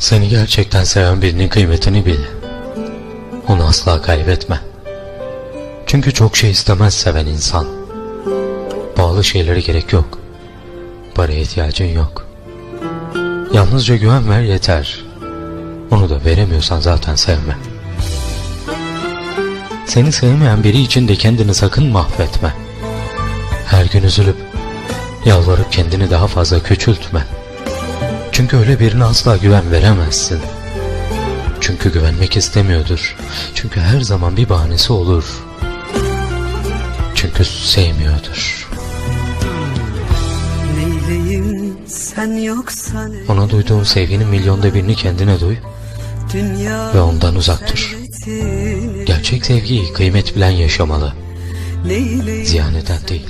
Seni gerçekten seven birinin kıymetini bil. Onu asla kaybetme. Çünkü çok şey istemez seven insan. Pahalı şeylere gerek yok. Paraya ihtiyacın yok. Yalnızca güven ver yeter. Onu da veremiyorsan zaten sevme. Seni sevmeyen biri için de kendini sakın mahvetme. Her gün üzülüp yalvarıp kendini daha fazla küçültme. Çünkü öyle birine asla güven veremezsin. Çünkü güvenmek istemiyordur. Çünkü her zaman bir bahanesi olur. Çünkü sevmiyordur. Neyleyim sen yoksan Ona duyduğun sevginin milyonda birini kendine duy. dünya ve ondan uzak dur. Gerçek sevgiyi kıymet bilen yaşamalı. Neyleyim Ziyan eden değil.